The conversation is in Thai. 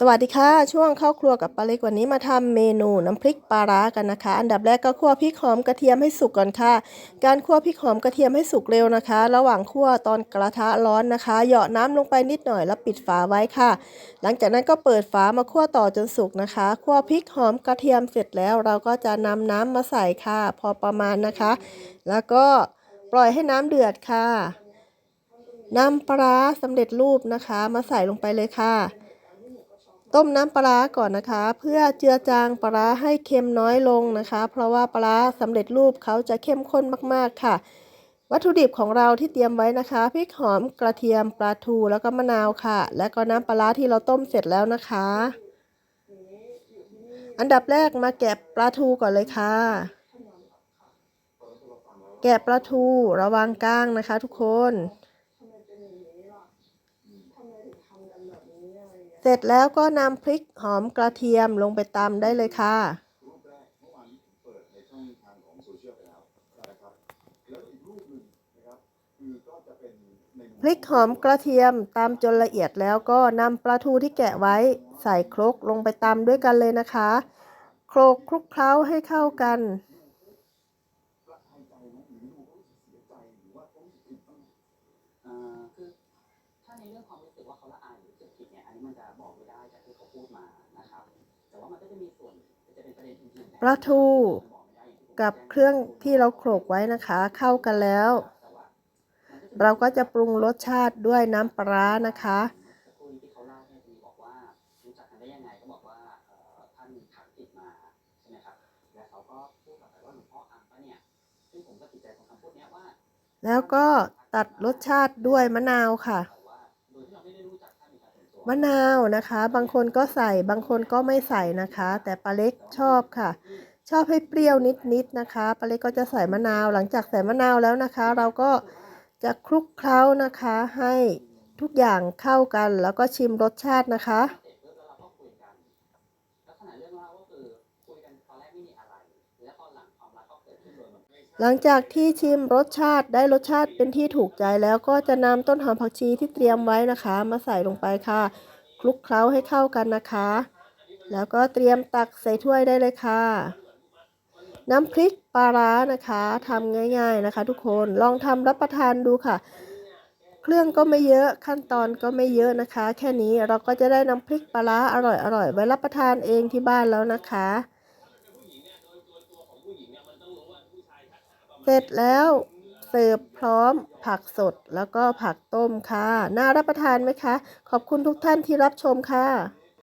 สวัสดีค่ะ ช่วงเข้าครัวกับปลาเล็กวันนี้มาทำเมนูน้ำพริกปลาร้ากันนะคะ อันดับแรกก็คั่วพริกหอมกระเทียมให้สุกก่อนค่ะ การคั่วพริกหอมกระเทียมให้สุกเร็วนะคะ ระหว่างคั่วตอนกระทะร้อนนะคะ เหยาะน้ำลงไปนิดหน่อยแล้วปิดฝาไว้ค่ะ หลังจากนั้นก็เปิดฝามาคั่วต่อจนสุกนะคะคั่วพริกหอมกระเทียมเสร็จแล้ว เราก็จะนำน้ำมาใส่ค่ะ พอประมาณนะคะ แล้วก็ปล่อยให้น้ำเดือดค่ะนำปลาร้าสำเร็จรูปนะคะ มาใส่ลงไปเลยค่ะ ต้มน้ำปลาก่อนนะคะ เพื่อเจือจางปลาให้เค็มน้อยลงนะคะ เพราะว่าปลาสำเร็จรูปเขาจะเข้มข้นมากๆค่ะ วัตถุดิบของเราที่เตรียมไว้นะคะพริกหอมกระเทียมปลาทูแล้วก็มะนาวค่ะ และก็น้ำปลาที่เราต้มเสร็จแล้วนะคะ อันดับแรกมาแกะปลาทูก่อนเลยค่ะ แกะปลาทูระวังก้างนะคะ ทุกคน เสร็จแล้วก็นำพริกหอมกระเทียมลงไปตำได้เลยค่ะ พริกหอมกระเทียมตำจนละเอียดแล้วก็นำปลาทูที่แกะไว้ใส่ครกลงไปตำด้วยกันเลยนะคะ โครกคลุกเคล้าให้เข้ากันอ่าคือถ้า ในเรื่องความรู้สึกว่าเขาละอายหรือรู้สึกผิดเนี่ยอันนี้มันจะบอกไม่ได้จากที่เขาพูดมานะครับ แต่ว่ามันก็จะมีส่วนจะเป็นประเด็นอื่นๆปลาทู กับเครื่องที่เราโขลกไว้นะคะ เข้ากันแล้ว เราก็จะปรุงรสชาติด้วยน้ำปลาร้านะคะสักครู่นี้ที่เขาเล่าเนี่ยจะมีบอกว่ารู้จักกันได้ยังไงก็บอกว่าเอ่อท่านทักติดมาใช่ไหมครับแล้วเขาก็พูดกลับไปว่าหลวงพ่ออังปะเนี่ยซึ่งผมก็ติดใจของคำพูดเนี้ยว่า แล้วก็ตัดรสชาติด้วยมะนาวค่ะแมะนาวนะคะ บางคนก็ใส่บางคนก็ไม่ใส่นะคะ แต่ปลาเล็กชอบค่ะ ชอบให้เปรี้ยวนิดๆนะคะปลาเล็กก็จะใส่มะนาว หลังจากใส่มะนาวแล้วนะคะ เราก็จะคลุกเคล้านะคะให้ทุกอย่างเข้ากันแล้วก็ชิมรสชาตินะคะ หลังจากที่ชิมรสชาติได้รสชาติเป็นที่ถูกใจแล้วก็จะนำต้นหอมผักชีที่เตรียมไว้นะคะ มาใส่ลงไปค่ะคลุกเคล้าให้เข้ากันนะคะ แล้วก็เตรียมตักใส่ถ้วยได้เลยค่ะ น้ำพริกปลาร้านะคะทำง่าย ๆนะคะ ทุกคนลองทำรับประทานดูค่ะ เครื่องก็ไม่เยอะขั้นตอนก็ไม่เยอะนะคะ แค่นี้เราก็จะได้น้ำพริกปลาร้าอร่อยๆไว้รับประทานเองที่บ้านแล้วนะคะ เสร็จแล้วเสิร์ฟพร้อมผักสดแล้วก็ผักต้มค่ะ น่ารับประทานไหมคะ ขอบคุณทุกท่านที่รับชมค่ะ